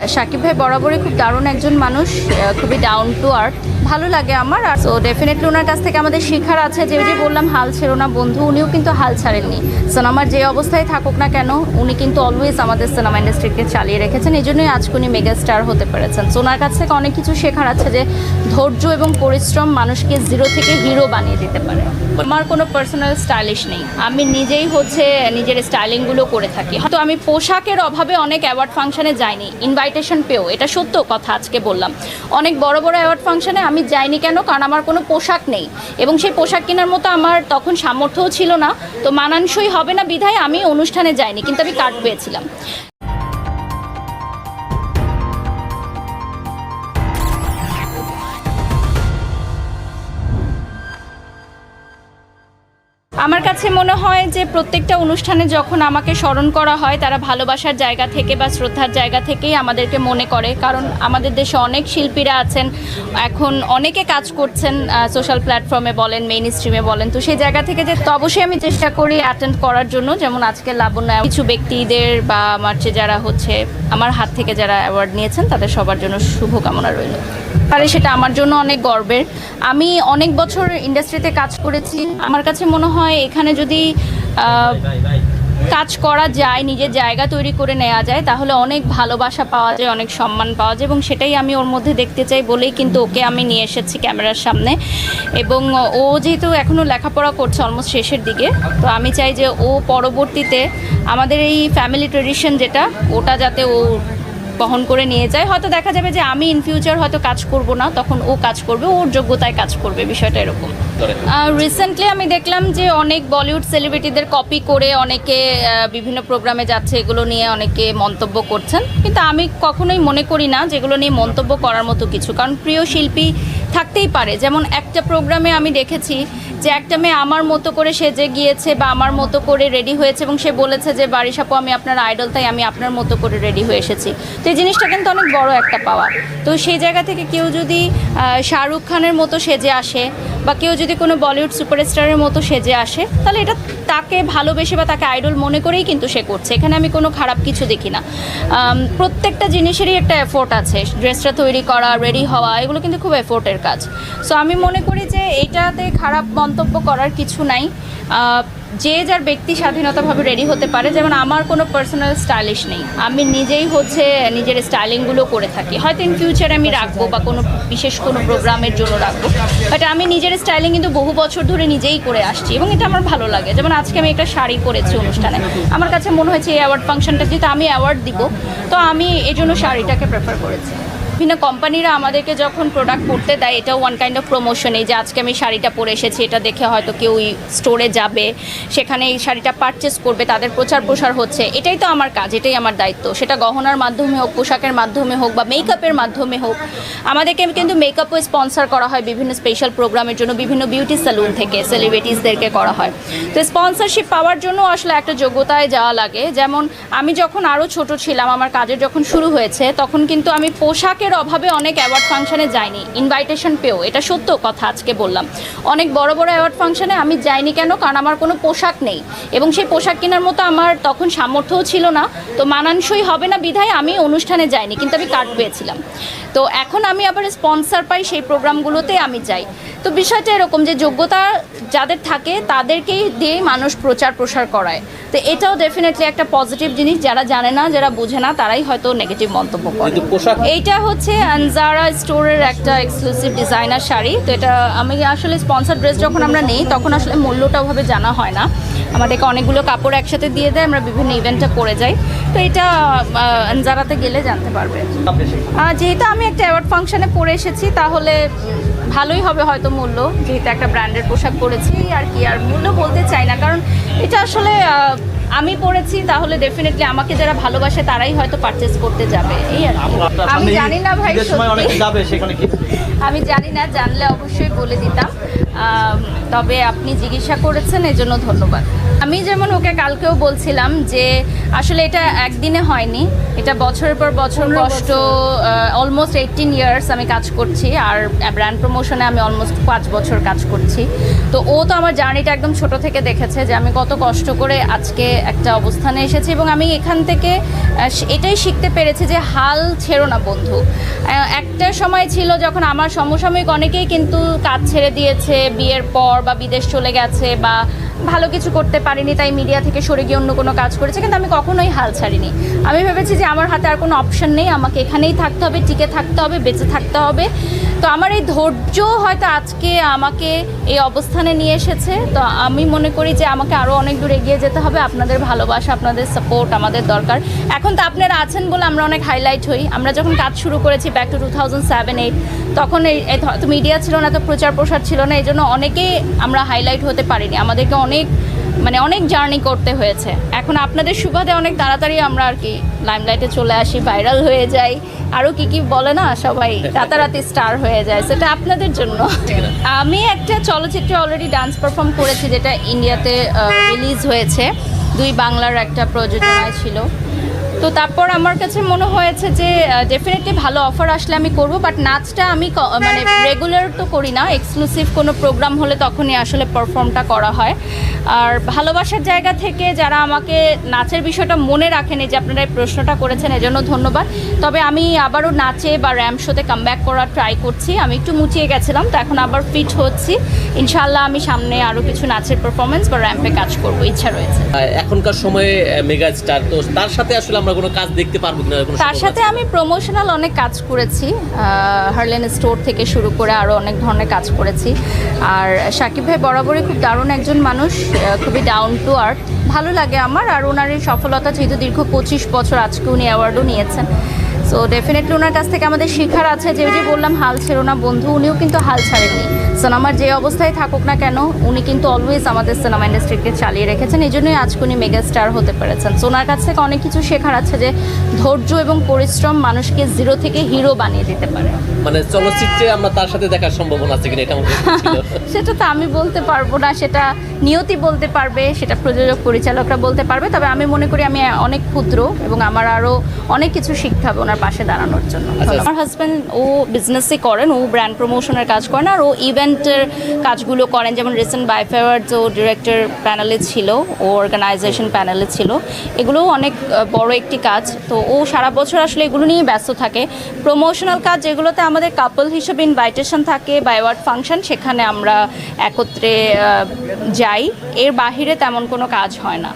সাকিব ভাই বরাবরই খুব দারুণ একজন মানুষ খুবই ডাউন টু আর্থ ভালো লাগে আমার। আর সো ডেফিনেটলি ওনার কাছ থেকে আমাদের শেখার আছে যে যে বললাম, হাল ছেড়ো না বন্ধু, উনিও কিন্তু হাল ছাড়েননি। সিনেমার যে অবস্থায় থাকুক না কেন, উনি কিন্তু অলওয়েজ আমাদের সিনেমা ইন্ডাস্ট্রিকে চালিয়ে রেখেছেন। এই জন্যই আজকে উনি মেগা স্টার হতে পেরেছেন। সো ওনার কাছ থেকে অনেক কিছু শেখার আছে যে ধৈর্য এবং পরিশ্রম মানুষকে জিরো থেকে হিরো বানিয়ে দিতে পারে। আমার কোনো পার্সোনাল স্টাইলিশ নেই। আমি নিজেই হচ্ছে নিজের স্টাইলিংগুলো করে থাকি। হয়তো আমি পোশাকের অভাবে অনেক অ্যাওয়ার্ড ফাংশনে যাইনি। ইনভাইটেশন পেও এটা সত্য কথা আজকে বললাম। অনেক বড় বড় অ্যাওয়ার্ড ফাংশনে আমি যাইনি কেন? কারণ আমার কোনো পোশাক নেই। এবং সেই পোশাক কেনার মতো আমার তখন সামর্থ্যও ছিল না। তো মানানসই হবে না বিধায় আমি অনুষ্ঠানে যাইনি, কিন্তু আমি কার্ড পেয়েছিলাম। আমার কাছে মনে হয় যে প্রত্যেকটা অনুষ্ঠানে যখন আমাকে স্মরণ করা হয়, তারা ভালোবাসার জায়গা থেকে বা শ্রদ্ধার জায়গা থেকেই আমাদেরকে মনে করে। কারণ আমাদের দেশে অনেক শিল্পীরা আছেন, এখন অনেকে কাজ করছেন সোশ্যাল প্ল্যাটফর্মে বলেন মেইন স্ট্রিমে বলেন। তো সেই জায়গা থেকে যে তো অবশ্যই আমি চেষ্টা করি অ্যাটেন্ড করার জন্য। যেমন আজকে লাবণ্য কিছু ব্যক্তিদের বা আমার যে যারা হচ্ছে, আমার হাত থেকে যারা অ্যাওয়ার্ড নিয়েছেন, তাদের সবার জন্য শুভকামনা রইল। পারে, সেটা আমার জন্য অনেক গর্বের। আমি অনেক বছর ইন্ডাস্ট্রিতে কাজ করেছি। আমার কাছে মনে হয় এখানে যদি কাজ করা যায়, নিজের জায়গা তৈরি করে নেওয়া যায়, তাহলে অনেক ভালোবাসা পাওয়া যায়, অনেক সম্মান পাওয়া যায় এবং সেটাই আমি ওর মধ্যে দেখতে চাই বলেই কিন্তু ওকে আমি নিয়ে এসেছি ক্যামেরার সামনে। এবং ও যেহেতু এখনও লেখাপড়া করছে অলমোস্ট শেষের দিকে, তো আমি চাই যে ও পরবর্তীতে আমাদের এই ফ্যামিলি ট্রেডিশন যেটা, ওটা যাতে ও বহন করে নিয়ে যায়। হয়তো দেখা যাবে যে আমি ইন ফিউচার হয়তো কাজ করব না তখন ও কাজ করবে ওর যোগ্যতায় কাজ করবে বিষয়টা এরকম। রিসেন্টলি আমি দেখলাম যে অনেক বলিউড সেলিব্রিটিদের কপি করে অনেকে বিভিন্ন প্রোগ্রামে যাচ্ছে এগুলো নিয়ে অনেকে মন্তব্য করছেন। কিন্তু আমি কখনোই মনে করি না যেগুলো নিয়ে মন্তব্য করার মতো কিছু। কারণ প্রিয় শিল্পী থাকতেই পারে। যেমন একটা প্রোগ্রামে আমি দেখেছি যে একটা মেয়ে আমার মতো করে সেজে গিয়েছে বা আমার মতো করে রেডি হয়েছে এবং সে বলেছে যে বাড়ি সাপো আমি আপনার আইডল তাই আমি আপনার মতো করে রেডি হয়ে এসেছি। তো এই জিনিসটা কিন্তু অনেক বড় একটা পাওয়া। তো সেই জায়গা থেকে কেউ যদি শাহরুখ খানের মতো সেজে আসে বা কেউ যদি কোনো বলিউড সুপারস্টারের মতো সেজে আসে, তাহলে এটা তাকে ভালোবেসে বা তাকে আইডল মনে করেই কিন্তু সে করছে। এখানে আমি কোনো খারাপ কিছু দেখি না। প্রত্যেকটা জিনিসেরই একটা এফোর্ট আছে। ড্রেসটা তৈরি করা রেডি হওয়া, এগুলো কিন্তু খুব এফোর্টের কাজ। সো আমি মনে করি যে এইটাতে খারাপ মন্তব্য করার কিছু নাই। যে যার ব্যক্তি স্বাধীনতাভাবে রেডি হতে পারে, যেমন আমার কোনো পার্সোনাল স্টাইলিশ নেই। আমি নিজেই হচ্ছে নিজের স্টাইলিংগুলো করে থাকি। হয়তো ইন ফিউচারে আমি রাখব বা কোনো বিশেষ কোনো প্রোগ্রামের জন্য রাখব। বাট আমি নিজের স্টাইলিং কিন্তু বহু বছর ধরে নিজেই করে আসছি এবং এটা আমার ভালো লাগে। যেমন আজকে আমি একটা শাড়ি পরেছি অনুষ্ঠানে। আমার কাছে মনে হয়েছে এই অ্যাওয়ার্ড ফাংশনটা যেহেতু আমি অ্যাওয়ার্ড দিব, তো আমি এই জন্য শাড়িটাকে প্রেফার করেছি। বিভিন্ন কোম্পানিরা আমাদেরকে যখন প্রোডাক্ট করতে দেয়, এটাও ওয়ান কাইন্ড অফ প্রমোশন এই যে আজকে আমি শাড়িটা পরে এসেছি, এটা দেখে হয়তো কেউ স্টোরে যাবে, সেখানে এই শাড়িটা পারচেস করবে, তাদের প্রচার প্রসার হচ্ছে, এটাই তো আমার কাজ, এটাই আমার দায়িত্ব। সেটা গহনার মাধ্যমে হোক, পোশাকের মাধ্যমে হোক, বা মেকআপের মাধ্যমে হোক, আমাদেরকে কিন্তু মেকআপও স্পন্সর করা হয় বিভিন্ন স্পেশাল প্রোগ্রামের জন্য, বিভিন্ন বিউটি স্যালুন থেকে সেলিব্রিটিসদেরকে করা হয়। তো স্পন্সারশিপ পাওয়ার জন্য আসলে একটা যোগ্যতায় যাওয়া লাগে। যেমন আমি যখন আরও ছোট ছিলাম, আমার কাজের যখন শুরু হয়েছে, তখন কিন্তু আমি পোশাকের অভাবে অনেক অ্যাওয়ার্ড ফাংশনে যায়নি ইনভাইটেশন পেও এটা সত্য কথা আজকে বললাম। অনেক বড় বড় অ্যাওয়ার্ড ফাংশনে আমি যাইনি কেন? কারণ আমার কোনো পোশাক নেই। এবং সেই পোশাক কেনার মতো আমার তখন সামর্থ্যও ছিল না। তো মানানসই হবে না বিধায় আমি অনুষ্ঠানে যাইনি। কিন্তু আমি কার্ড পেয়েছিলাম। তো এখন আমি আবার স্পন্সার পাই সেই প্রোগ্রামগুলোতে আমি যাই। তো বিষয়টা এরকম যে যোগ্যতা যাদের থাকে তাদেরকেই দিয়ে মানুষ প্রচার প্রসার করায়। তো এটাও ডেফিনেটলি একটা পজিটিভ জিনিস। যারা জানে না যারা বোঝে না তারাই হয়তো নেগেটিভ মন্তব্য করে। এইটা হচ্ছে আনজারা স্টোরের একটা এক্সক্লুসিভ ডিজাইনার শাড়ি। তো এটা আমি আসলে স্পন্সর ড্রেস যখন আমরা নেই তখন আসলে মূল্যটা ওভাবে জানা হয় না। আমাদেরকে অনেকগুলো কাপড় একসাথে দিয়ে দেয় আমরা বিভিন্ন ইভেন্টটা পরে যাই। তো এটা আনজারাতে গেলে জানতে পারবে। যেহেতু আমি একটা অ্যাওয়ার্ড ফাংশনে পরে এসেছি তাহলে ভালোই হবে হয়তো মূল্য যেহেতু একটা ব্র্যান্ডের পোশাক পরেছি আর কি আর মূল্য বলতে চাই না। কারণ এটা আসলে আমি পড়েছি তাহলে ডেফিনেটলি আমাকে যারা ভালোবাসে তারাই হয়তো পারচেস করতে যাবে। এই আর আমি জানি না ভাই আমি জানি না জানলে অবশ্যই বলে দিতাম। তবে আপনি জিজ্ঞাসা করেছেন এজন্য ধন্যবাদ। আমি যেমন ওকে কালকেও বলছিলাম যে আসলে এটা একদিনে হয়নি এটা বছরের পর বছর কষ্ট অলমোস্ট এইটিন ইয়ার্স আমি কাজ করছি আর ব্র্যান্ড প্রমোশনে আমি অলমোস্ট পাঁচ বছর কাজ করছি। তো ও তো আমার জার্নিটা একদম ছোট থেকে দেখেছে যে আমি কত কষ্ট করে আজকে একটা অবস্থানে এসেছি এবং আমি এখান থেকে এটাই শিখতে পেরেছি যে হাল ছেড়ো না বন্ধু। একটা সময় ছিল যখন আমার সমসাময়িক অনেকেই কিন্তু কাজ ছেড়ে দিয়েছে বিয়ের পর বা বিদেশ চলে গেছে বা ভালো কিছু করতে পারিনি, তাই মিডিয়া থেকে সরে গিয়ে অন্য কোনো কাজ করেছে, কিন্তু আমি কখনোই হাল ছাড়িনি। আমি ভেবেছি যে আমার হাতে আর কোনো অপশন নেই, আমাকে এখানেই থাকতে হবে, টিকে থাকতে হবে, বেঁচে থাকতে হবে। তো আমার এই ধৈর্য হয়তো আজকে আমাকে এই অবস্থানে নিয়ে এসেছে। তো আমি মনে করি যে আমাকে আরও অনেক দূর এগিয়ে যেতে হবে। আপনাদের ভালোবাসা, আপনাদের সাপোর্ট আমাদের দরকার। এখন তো আপনারা আছেন বলে আমরা অনেক হাইলাইট হই। আমরা যখন কাজ শুরু করেছি back to two thousand seven eight তখন এই হয়তো মিডিয়া ছিল না, তো প্রচার প্রসার ছিল না এই জন্য অনেকেই আমরা হাইলাইট হতে পারিনি। আমাদেরকে অনেক মানে অনেক জার্নি করতে হয়েছে। এখন আপনাদের সুবাদে অনেক তাড়াতাড়ি আমরা আর কি লাইমলাইটে চলে আসি ভাইরাল হয়ে যাই। আরও কি কি বলে না, সবাই রাতারাতি স্টার হয়ে যায়, সেটা আপনাদের জন্য। আমি একটা চলচ্চিত্রে অলরেডি ডান্স পারফর্ম করেছি, যেটা ইন্ডিয়াতে রিলিজ হয়েছে। দুই বাংলার একটা প্রযোজনায় ছিল। তো তারপর আমার কাছে মনে হয়েছে যে ডেফিনেটলি ভালো অফার আসলে আমি করব বাট নাচটা আমি মানে রেগুলার তো করি না এক্সক্লুসিভ কোনো প্রোগ্রাম হলে তখনই আসলে পারফর্মটা করা হয়। আর ভালোবাসার জায়গা থেকে যারা আমাকে নাচের বিষয়টা মনে রাখেন যে আপনারা এই প্রশ্নটা করেছেন, এজন্য ধন্যবাদ। তবে আমি আবারও নাচে বা র্যাম্প শোতে কামব্যাক করার ট্রাই করছি। আমি একটু মুচিয়ে গেছিলাম, তো এখন আবার ফিট হচ্ছি। ইনশাল্লাহ আমি সামনে আরও কিছু নাচের পারফরমেন্স বা র্যাম্পে কাজ করব, ইচ্ছা রয়েছে। এখনকার সময়ে মেগা স্টার তো তার সাথে আসলে আমরা কোনো কাজ দেখতে পারব কিনা তার সাথে আমি প্রমোশনাল অনেক কাজ করেছি। হার্লেন স্টোর থেকে শুরু করে আরও অনেক ধরনের কাজ করেছি। আর সাকিব ভাই বরাবরই খুব দারুণ একজন মানুষ খুবই ডাউন টু আর্থ ভালো লাগে আমার আর ওনার এই সফলতা যেহেতু দীর্ঘ পঁচিশ বছর আজকে উনি অ্যাওয়ার্ডও নিয়েছেন। সো ডেফিনেটলি ওনার কাছ থেকে আমাদের শিখার আছে যে যে বললাম হাল ছেড়ো না বন্ধু উনিও কিন্তু হাল ছাড়েননি। সিনেমার যে অবস্থায় থাকুক না কেন উনি কিন্তু অলওয়েজ আমাদের সিনেমা ইন্ডাস্ট্রিকে চালিয়ে রেখেছেন। এই জন্যই আজকে উনি মেগা স্টার হতে পেরেছেন। সো ওনার কাছ থেকে অনেক কিছু শেখার আছে যে ধৈর্য এবং পরিশ্রম মানুষকে জিরো থেকে হিরো বানিয়ে দিতে পারে। মানে চলচ্চিত্রে আমরা তার সাথে দেখার সম্ভাবনা আছে কিনা এটা। সেটা তো আমি বলতে পারব না সেটা নিয়তি বলতে পারবে সেটা প্রযোজক পরিচালকরা বলতে পারবে। তবে আমি মনে করি আমি অনেক ক্ষুদ্র এবং আমার আরও অনেক কিছু শিখতে হবে ওনার পাশে দাঁড়ানোর জন্য। আচ্ছা। আমার হাজব্যান্ড ও বিজনেসই করেন ও ব্র্যান্ড প্রমোশনের কাজ করেন আর ও ইভেন্টের কাজগুলো করেন, যেমন রিসেন্ট বাইফেওয়ার্ডস ও ডিরেক্টর প্যানেলে ছিল, ও অর্গানাইজেশন প্যানেলে ছিল। এগুলোও অনেক বড় একটি কাজ। তো ও সারা বছর আসলে এগুলো নিয়ে ব্যস্ত থাকে। প্রমোশনাল কাজ যেগুলোতে আমাদের কাপল হিসেবে ইনভাইটেশন থাকে বা অ্যাওয়ার্ড ফাংশন সেখানে আমরা একত্রে যাই। এর বাহিরে তেমন কোনো কাজ হয় না।